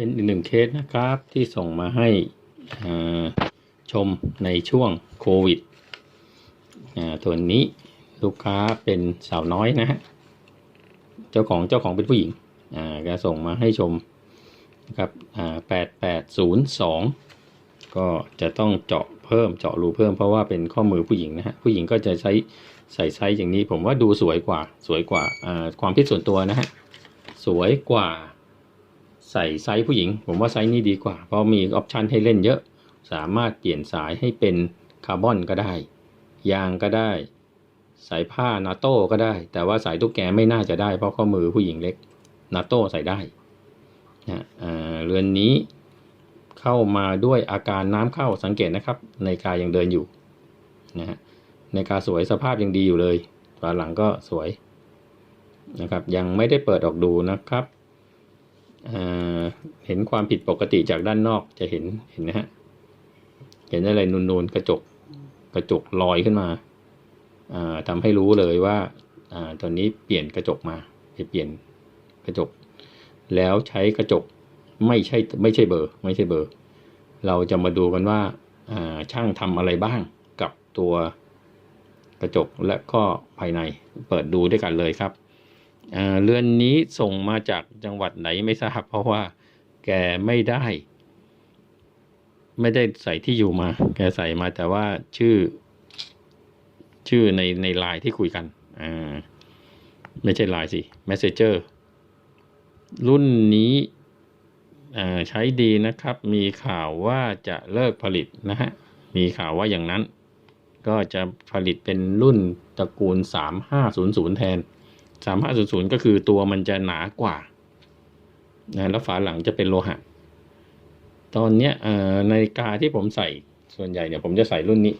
เป็นอีกหนึ่งเคสนะครับที่ส่งมาให้ชมในช่วงโควิดอ่าตัวนี้ลูกค้าเป็นสาวน้อยนะฮะเจ้าของเจ้าของเป็นผู้หญิงอ่าก็ส่งมาให้ชมนะครับอ่าแปดแปดศูนย์สองก็จะต้องเจาะเพิ่มเจาะรูเพิ่มเพราะว่าเป็นข้อมือผู้หญิงนะฮะผู้หญิงก็จะใช้ใส่ไซส์อย่างนี้ ผมว่าดูสวยกว่าสวยกว่าอ่าความคิดส่วนตัวนะฮะสวยกว่า ใส่ไซส์ผู้หญิง ผมว่าไซส์นี้ดีกว่า เพราะมีออปชันให้เล่นเยอะ สามารถเปลี่ยนสายให้เป็นคาร์บอนก็ได้ ยางก็ได้ สายผ้านาโต้ก็ได้ แต่ว่าสายตุ๊กแกไม่น่าจะได้ เพราะข้อมือผู้หญิงเล็กนาโต้ใส่ได้นะเรือนนี้เข้ามาด้วยอาการน้ำเข้าสังเกตนะครับในกายังเดินอยู่นะฮะในกาสวยสภาพยังดีอยู่เลยฝาหลังก็สวยนะครับ ยังไม่ได้เปิดออกดูนะครับ เห็นความผิดปกติจากด้านนอกจะเห็นเห็นนะฮะเห็นอะไรนูนๆกระจกกระจกลอยขึ้นมาอ่าทำให้รู้เลยว่าอตอนนี้เปลี่ยนกระจกมาไปเปลี่ยนกระจก แล้วใช้กระจกไม่ใช่ไม่ใช่เบอร์ ไม่ใช่เบอร์ เราจะมาดูกันว่าช่างทำอะไรบ้างกับตัวกระจกและก็ภายในเปิดดูด้วยกันเลยครับ เรือนนี้ส่งมาจากจังหวัดไหนไม่ทราบเพราะว่าแกไม่ได้ ไม่ได้ใส่ที่อยู่มา แกใส่มาแต่ว่าชื่อ ชื่อในในไลน์ที่คุยกันอ่าไม่ใช่ไลน์สิ Messenger รุ่นนี้ใช้ดีนะครับ มีข่าวว่าจะเลิกผลิตนะฮะ มีข่าวว่าอย่างนั้น ก็จะผลิตเป็นรุ่นตระกูล 3500 แทน สามห้าศูนย์ศูนย์ก็คือตัวมันจะหนากว่านะแล้วฝาหลังจะเป็นโลหะ ตอนเนี้ยนาฬิกาที่ผมใส่ส่วนใหญ่เนี่ยผมจะใส่รุ่นนี้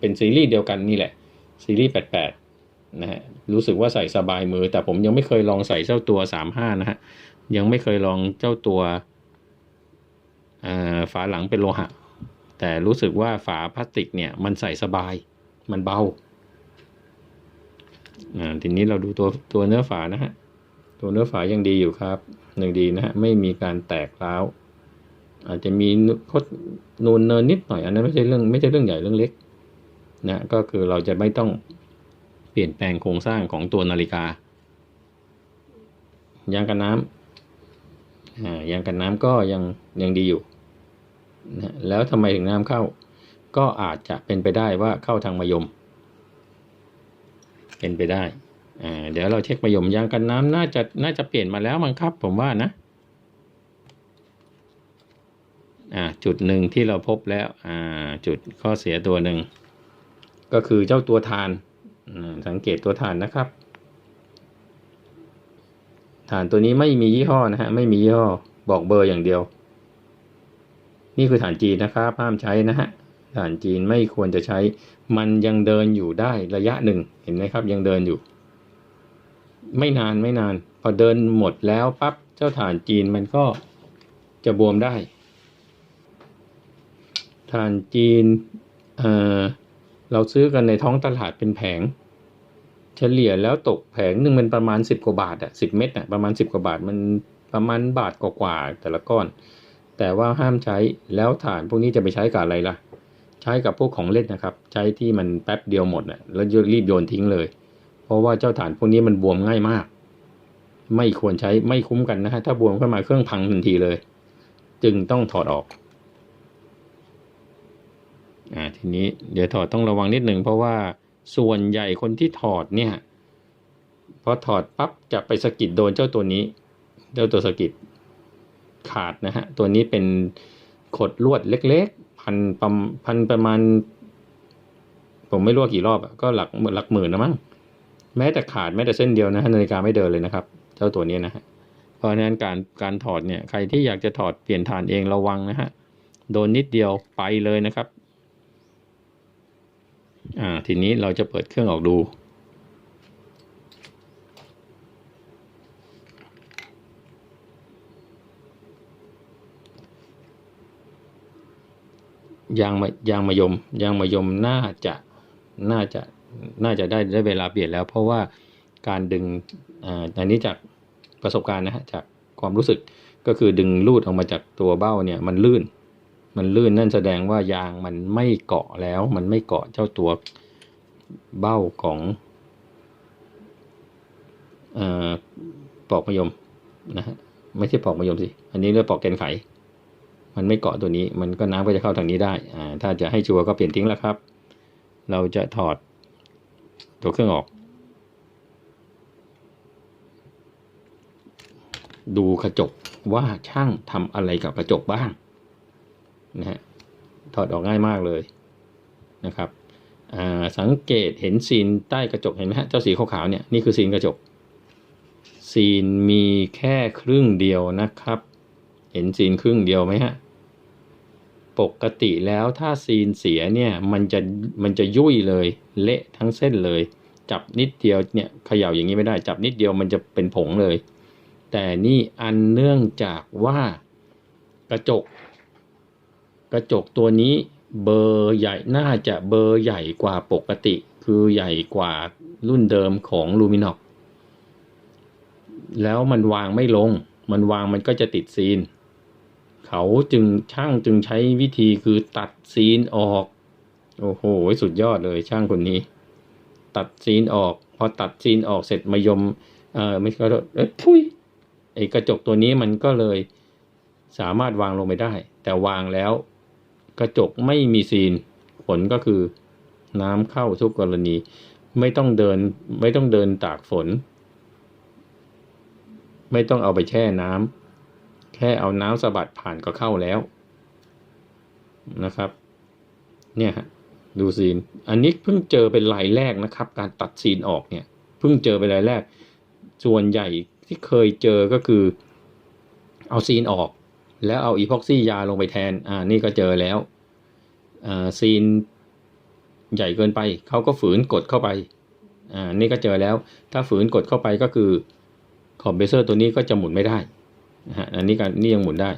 เป็นซีรีส์เดียวกันนี่แหละ ซีรีส์แปดแปดนะฮะรู้สึกว่าใส่สบายมือ แต่ผมยังไม่เคยลองใส่เจ้าตัวสามห้านะฮะยังไม่เคยลองเจ้าตัวฝาหลังเป็นโลหะ แต่รู้สึกว่าฝาพลาสติกเนี่ยมันใส่สบายมันเบา อ่าทีนี้เราดูตัวตัวเนื้อฝานะฮะตัวเนื้อฝายังดีอยู่ครับยังดีนะฮะไม่มีการแตกร้าวอาจจะมีคดนูนเนินนิดหน่อยอันนั้นไม่ใช่เรื่องไม่ใช่เรื่องใหญ่เรื่องเล็กนะก็คือเราจะไม่ต้องเปลี่ยนแปลงโครงสร้างของตัวนาฬิกายางกันน้ำอ่ายางกันน้ำก็ยังยังดีอยู่นะแล้วทำไมถึงน้ำเข้า ก็อาจจะเป็นไปได้ว่าเข้าทางมะยม เป็นไปได้อ่าเดี๋ยวเราเช็คมะยมยางกันน้ำน่าจะน่าจะเปลี่ยนมาแล้วมั้งครับ ผมว่านะอ่าจุดหนึ่งที่เราพบแล้วอ่าจุดข้อเสียตัวหนึ่งก็คือเจ้าตัวทานอืมสังเกตตัวทานนะครับ ฐานตัวนี้ไม่มียี่ห้อนะฮะไม่มียี่ห้อบอกเบอร์อย่างเดียว นี่คือฐานจีนนะครับห้ามใช้นะฮะ ฐานจีนไม่ควรจะใช้ มันยังเดินอยู่ได้ระยะหนึ่งเห็นไหมครับ ยังเดินอยู่ ไม่นานไม่นาน พอเดินหมดแล้วปั๊บเจ้าฐานจีนมันก็จะบวมได้ ฐานจีนเเราซื้อกันในท้องตลาดเป็นแผง เฉลี่ยแล้วตกแผงหนึ่งมันประมาณสิบกว่าบาทอะสิบเม็ดอะประมาณสิบกว่าบาทมันประมาณบาทกว่าๆแต่ละก้อน แต่ว่าห้ามใช้แล้วฐานพวกนี้จะไปใช้กับอะไรล่ะ ใช้กับพวกของเล่นนะครับ ใช้ที่มันแป๊บเดียวหมดนะแล้วรีบโยนทิ้งเลย เพราะว่าเจ้าฐานพวกนี้มันบวมง่ายมาก ไม่ควรใช้ไม่คุ้มกันนะฮะถ้าบวมขึ้นมาเครื่องพังทันทีเลย จึงต้องถอดออกอ่าทีนี้เดี๋ยวถอดต้องระวังนิดหนึ่งเพราะว่าส่วนใหญ่คนที่ถอดเนี่ยพอถอดปั๊บจะไปสกิดโดนเจ้าตัวนี้ เจ้าตัวสกิดขาดนะฮะตัวนี้เป็นขดลวดเล็ก พันประมพันประมาณ ผมไม่รู้กี่รอบอะก็หลักหลักหมื่นนะมั้งแม้แต่ขาดแม้แต่เส้นเดียวนะฮะนาฬิกาไม่เดินเลยนะครับ เจ้าตัวนี้นะฮะเพราะฉะนั้นการการถอดเนี่ยใครที่อยากจะถอดเปลี่ยนฐานเองระวังนะฮะโดนนิดเดียวไปเลยนะครับ อ่าทีนี้เราจะเปิดเครื่องออกดู ยางมายางมะยมยางมะยมน่าจะน่าจะน่าจะได้ได้เวลาเปลี่ยนแล้ว เพราะว่าการดึงอ่าอันนี้จากประสบการณ์นะฮะจากความรู้สึกก็คือดึงลูดออกมาจากตัวเบ้าเนี่ยมันลื่น มันลื่นนั่นแสดงว่ายางมันไม่เกาะแล้ว มันไม่เกาะเจ้าตัวเบ้าของเอ่อปอกมะยมนะฮะไม่ใช่ปอกมะยมสิ อันนี้เรียกปอกแกนไข มันไม่เกาะตัวนี้ มันก็น้ำก็จะเข้าทางนี้ได้อ่าถ้าจะให้ชัวร์ก็เปลี่ยนทิ้งแล้วครับ เราจะถอดตัวเครื่องออก ดูกระจกว่าช่างทำอะไรกับกระจกบ้างนะฮะถอดออกง่ายมากเลยนะครับอ่าสังเกตเห็นซีนใต้กระจกเห็นไหมฮะเจ้าสีขาวๆเนี่ยนี่คือซีนกระจกซีนมีแค่ครึ่งเดียวนะครับ เห็นซีนครึ่งเดียวไหมฮะ ปกติแล้วถ้าซีนเสียเนี่ยมันจะมันจะยุ่ยเลย เละทั้งเส้นเลย จับนิดเดียวเนี่ยเขย่าอย่างนี้ไม่ได้จับนิดเดียวมันจะเป็นผงเลย แต่นี่อันเนื่องจากว่ากระจก กระจกตัวนี้เบอร์ใหญ่น่าจะเบอร์ใหญ่กว่าปกติ คือใหญ่กว่ารุ่นเดิมของลูมินอกแล้วมันวางไม่ลง มันวางมันก็จะติดซีน เขาจึงช่างจึงใช้วิธีคือตัดซีนออก โอ้โห สุดยอดเลยช่างคนนี้ ตัดซีนออก พอตัดซีนออกเสร็จมายม เออไม่ก็เอ้ยพุยไอกระจกตัวนี้มันก็เลยสามารถวางลงไปได้ แต่วางแล้ว กระจกไม่มีซีน ผลก็คือน้ำเข้าทุกกรณี ไม่ต้องเดิน ไม่ต้องเดินตากฝน ไม่ต้องเอาไปแช่น้ำ แค่เอาน้ำสะบัดผ่านก็เข้าแล้วนะครับ เนี่ยฮะดูซีน อันนี้เพิ่งเจอเป็นรายแรกนะครับ การตัดซีนออกเนี่ย เพิ่งเจอเป็นรายแรก ส่วนใหญ่ที่เคยเจอก็คือ เอาซีนออก แล้วเอาอีพ็อกซี่ยาลงไปแทน อ่า นี่ก็เจอแล้วอ่าซีนใหญ่เกินไป เขาก็ฝืนกดเข้าไป อ่า นี่ก็เจอแล้ว ถ้าฝืนกดเข้าไปก็คือคอมเพรสเซอร์ตัวนี้ก็จะหมุนไม่ได้ นะฮะอันนี้การนี่ยังหมุนได้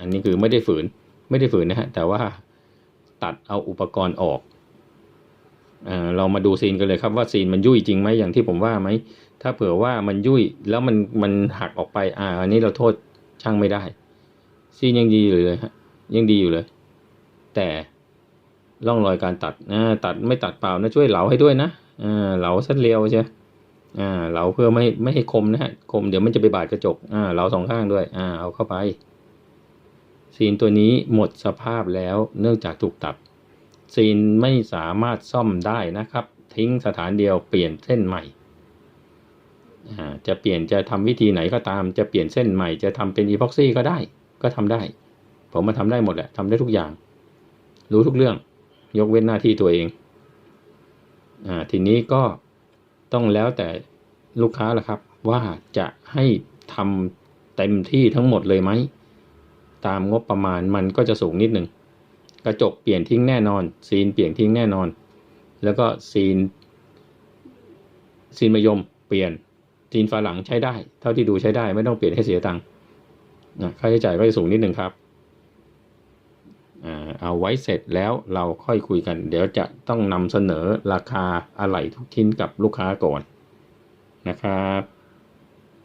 อันนี้คือไม่ได้ฝืนไม่ได้ฝืนนะฮะแต่ว่าตัดเอาอุปกรณ์ออกอ่าเรามาดูซีนกันเลยครับว่าซีนมันยุ่ยจริงไหมอย่างที่ผมว่าไหมถ้าเผื่อว่ามันยุ่ยแล้วมันมันหักออกไปอ่าอันนี้เราโทษช่างไม่ได้ ซีนยังดีอยู่เลยฮะยังดีอยู่เลย แต่ร่องรอยการตัดอ่าตัดไม่ตัดเปล่านะช่วยเหลาให้ด้วยนะอ่าเหลาเส้นเรียวใช่ อ่าเหลาเพื่อไม่ไม่ให้คมนะฮะคมเดี๋ยวมันจะไปบาดกระจกอ่าเหลาสองข้างด้วยอ่าเอาเข้าไปซีนตัวนี้หมดสภาพแล้วเนื่องจากถูกตัดซีนไม่สามารถซ่อมได้นะครับ ทิ้งสถานเดียวเปลี่ยนเส้นใหม่อ่าจะเปลี่ยนจะทำวิธีไหนก็ตามจะเปลี่ยนเส้นใหม่จะทำเป็นอีพ็อกซี่ก็ได้ ก็ทำได้ ผมมาทำได้หมดแหละทำได้ทุกอย่าง รู้ทุกเรื่อง ยกเว้นหน้าที่ตัวเองอ่าทีนี้ก็ ต้องแล้วแต่ลูกค้าละครับ ว่าจะให้ทำเต็มที่ทั้งหมดเลยไหม ตามงบประมาณมันก็จะสูงนิดหนึ่งกระจกเปลี่ยนทิ้งแน่นอน ซีนเปลี่ยนทิ้งแน่นอน แล้วก็ซีน ซีนมยมเปลี่ยนซีนฝาหลังใช้ได้ เท่าที่ดูใช้ได้ไม่ต้องเปลี่ยนให้เสียตังค์นะค่าใช้จ่ายก็จะสูงนิดหนึ่งครับ เอาไว้เสร็จแล้วเราค่อยคุยกัน เดี๋ยวจะต้องนำเสนอราคาอะไหล่ทุกชิ้นกับลูกค้าก่อนนะครับ